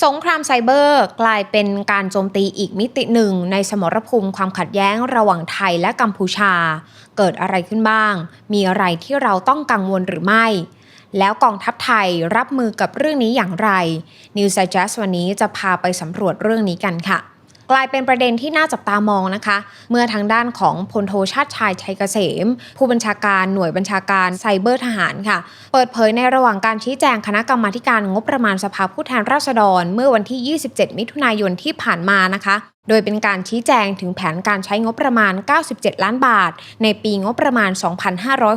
สงครามไซเบอร์กลายเป็นการโจมตีอีกมิติหนึ่ง ในสมรภูมิความขัดแย้งระหว่างไทยและกัมพูชา เกิดอะไรขึ้นบ้าง มีอะไรที่เราต้องกังวลหรือไม่ แล้วกองทัพไทยรับมือกับเรื่องนี้อย่างไร News Digest วันนี้จะพาไปสำรวจเรื่องนี้กันค่ะ กลายเป็นประเด็นที่น่าจับตามองนะคะ เมื่อทางด้านของพลโทชาติชายชัยเกษม ผู้บัญชาการหน่วยบัญชาการไซเบอร์ทหารค่ะ เปิดเผยในระหว่างการชี้แจงคณะกรรมาการงบประมาณสภาผู้แทนราษฎร เมื่อวันที่ 27 มิถุนายนที่ผ่านมานะคะ โดยเป็นการชี้แจงถึงแผนการใช้งบประมาณ 97 ล้านบาท ในปีงบประมาณ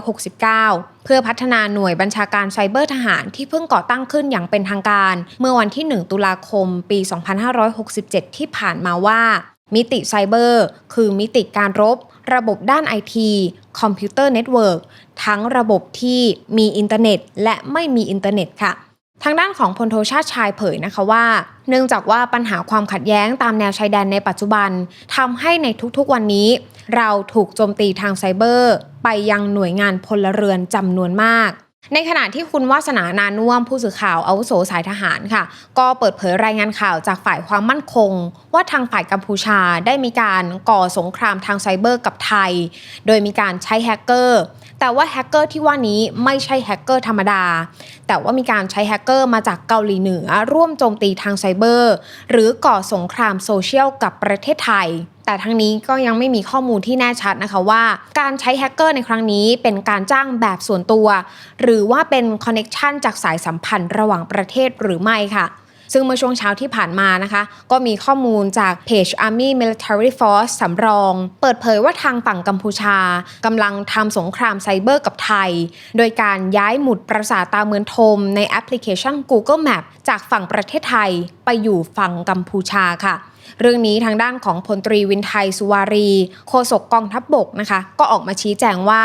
2569 เพื่อพัฒนาหน่วยบัญชาการไซเบอร์ทหารที่เพิ่งก่อตั้งขึ้นอย่างเป็นทางการ เมื่อวันที่ 1 ตุลาคม ปี 2567 ที่ผ่านมาว่า มิติไซเบอร์ คือมิติการรบ ระบบด้านไอทีคอมพิวเตอร์เน็ตเวิร์กทั้งระบบที่มีอินเทอร์เน็ต และไม่มีอินเทอร์เน็ตค่ะ ทางด้านของพลโทชาติชายเผยนะคะว่า เนื่องจากว่าปัญหาความขัดแย้งตามแนวชายแดนในปัจจุบันทำให้ในทุกๆวันนี้ เราถูกโจมตีทางไซเบอร์ ไปยังหน่วยงานพลเรือนจำนวนมาก ในขณะที่คุณวาสนานานุ่มผู้สื่อข่าวอาวุโสสายทหารค่ะ ก็เปิดเผยรายงานข่าวจากฝ่ายความมั่นคง ว่าทางฝ่ายกัมพูชาได้มีการก่อสงครามทางไซเบอร์กับไทย โดยมีการใช้แฮกเกอร์ แต่ว่าแฮกเกอร์ที่ว่านี้ไม่ใช่แฮกเกอร์ธรรมดา แต่ว่ามีการใช้แฮกเกอร์มาจากเกาหลีเหนือ ร่วมโจมตีทางไซเบอร์ หรือก่อสงครามโซเชียลกับประเทศไทย แต่ทั้งนี้ก็ยังไม่มีข้อมูลที่แน่ชัดนะคะว่า การใช้แฮกเกอร์ในครั้งนี้เป็นการจ้างแบบส่วนตัว หรือว่าเป็นคอนเน็ชันจากสายสัมพันธ์ระหว่างประเทศหรือไม่ค่ะซึ่งเมื่อช่วงเช้าที่ผ่านมานะคะ ก็มีข้อมูลจากเพจ Army Military Force สำรอง เปิดเผยว่าทางฝั่งกัมพูชากำลังทำสงครามไซเบอร์กับไทย โดยการย้ายหมุดประสาทตาเมือนทมในแอปพลิเคชัน Google Map จากฝั่งประเทศไทยไปอยู่ฝั่งกัมพูชาค่ะ เรื่องนี้ทางด้านของพลตรีวินไทยสุวารีโฆษกกองทัพบบกนะคะก็ออกมาชี้แจงว่า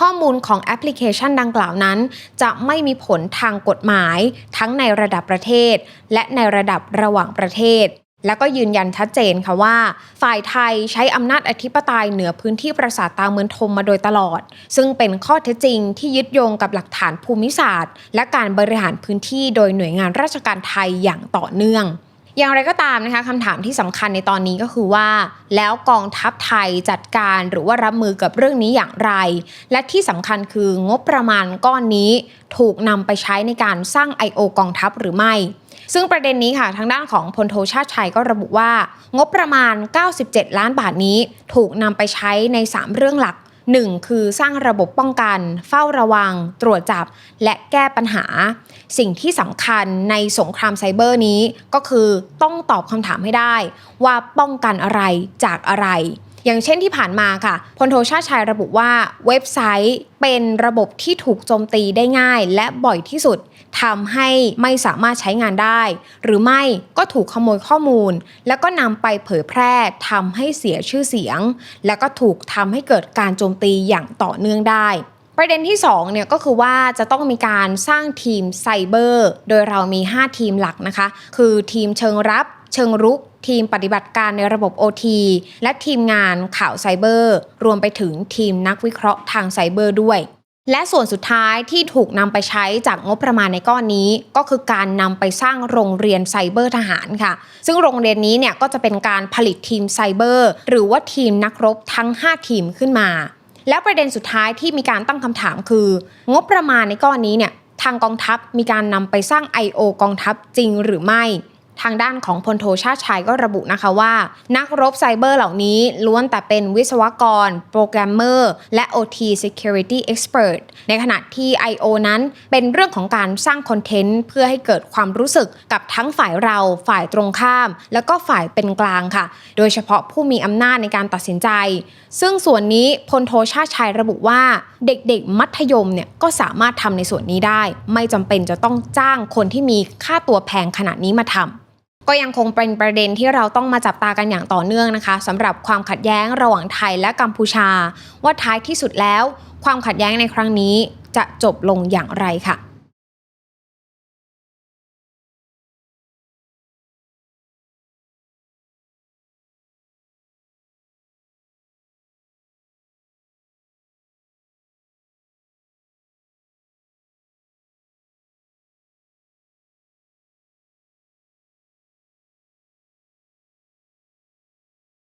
ข้อมูลของแอปพลิเคชันดังกล่าวนั้น จะไม่มีผลทางกฎหมาย ทั้งในระดับประเทศ และในระดับระหว่างประเทศ แล้วก็ยืนยันชัดเจนค่ะว่า ฝ่ายไทยใช้อำนาจอธิปไตยเหนือพื้นที่ประสาทตาเมืองทมมาโดยตลอด ซึ่งเป็นข้อเท็จจริงที่ยึดโยงกับหลักฐานภูมิศาสตร์ และการบริหารพื้นที่โดยหน่วยงานราชการไทยอย่างต่อเนื่อง อย่างไรก็ตามนะคะคำถามที่สำคัญในตอนนี้ก็คือว่า แล้วกองทัพไทยจัดการหรือว่ารับมือกับเรื่องนี้อย่างไร และที่สำคัญคืองบประมาณก้อนนี้ถูกนำไปใช้ในการสร้าง I.O. กองทัพหรือไม่ ซึ่งประเด็นนี้ค่ะทางด้านของพลโทชาติชัยก็ระบุว่า งบประมาณ 97 ล้านบาทนี้ ถูกนำไปใช้ใน 3 เรื่องหลัก 1. คือสร้างระบบป้องกัน เฝ้าระวัง ตรวจจับ และแก้ปัญหา สิ่งที่สำคัญในสงครามไซเบอร์นี้ก็คือต้องตอบคำถามให้ได้ ว่าป้องกันอะไรจากอะไร อย่างเช่นที่ผ่านมาค่ะพลโทชาติชัยระบุว่าเว็บไซต์เป็นระบบที่ถูกโจมตีได้ง่าย และบ่อยที่สุดทำให้ไม่สามารถใช้งานได้ หรือไม่ก็ถูกขโมยข้อมูล แล้วก็นำไปเผยแพร่ทำให้เสียชื่อเสียง แล้วก็ถูกทำให้เกิดการโจมตีอย่างต่อเนื่องได้ประเด็นที่2เนี่ยก็คือว่าจะต้องมีการสร้างทีมไซเบอร์ โดยเรามี 5 ทีมหลักนะคะ คือทีมเชิงรับ เชิงรุก ทีมปฏิบัติการในระบบ OT และทีมงานข่าวไซเบอร์ รวมไปถึงทีมนักวิเคราะห์ทางไซเบอร์ด้วย และส่วนสุดท้ายที่ถูกนำไปใช้จากงบประมาณในก้อนนี้ ก็คือการนำไปสร้างโรงเรียนไซเบอร์ทหารค่ะ ซึ่งโรงเรียนนี้เนี่ยก็จะเป็นการผลิตทีมไซเบอร์หรือว่าทีมนักรบทั้ง 5 ทีมขึ้นมา แล้วประเด็นสุดท้ายที่มีการตั้งคำถามคือ งบประมาณในก้อนนี้เนี่ยทางกองทัพมีการนำไปสร้าง I.O. กองทัพจริงหรือไม่ ทางด้านของพลโทชาติชายก็ระบุนะคะว่า นักรบไซเบอร์เหล่านี้ล้วนแต่เป็นวิศวกร โปรแกรมเมอร์ และ OT Security Expert ในขณะที่ I.O. นั้นเป็นเรื่องของการสร้างคอนเทนต์เพื่อให้เกิดความรู้สึกกับทั้งฝ่ายเราฝ่ายตรงข้าม แล้วก็ฝ่ายเป็นกลางค่ะ โดยเฉพาะผู้มีอำนาจในการตัดสินใจ ซึ่งส่วนนี้พลโทชาติชายระบุว่า เด็กๆ มัธยมเนี่ยก็สามารถทำในส่วนนี้ได้ ไม่จำเป็นจะต้องจ้างคนที่มีค่าตัวแพงขนาดนี้มาทำ ก็ยังคงเป็นประเด็นที่เราต้องมาจับตากันอย่างต่อเนื่องนะคะสำหรับความขัดแย้งระหว่างไทยและกัมพูชา ว่าท้ายที่สุดแล้ว ความขัดแย้งในครั้งนี้จะจบลงอย่างไรค่ะ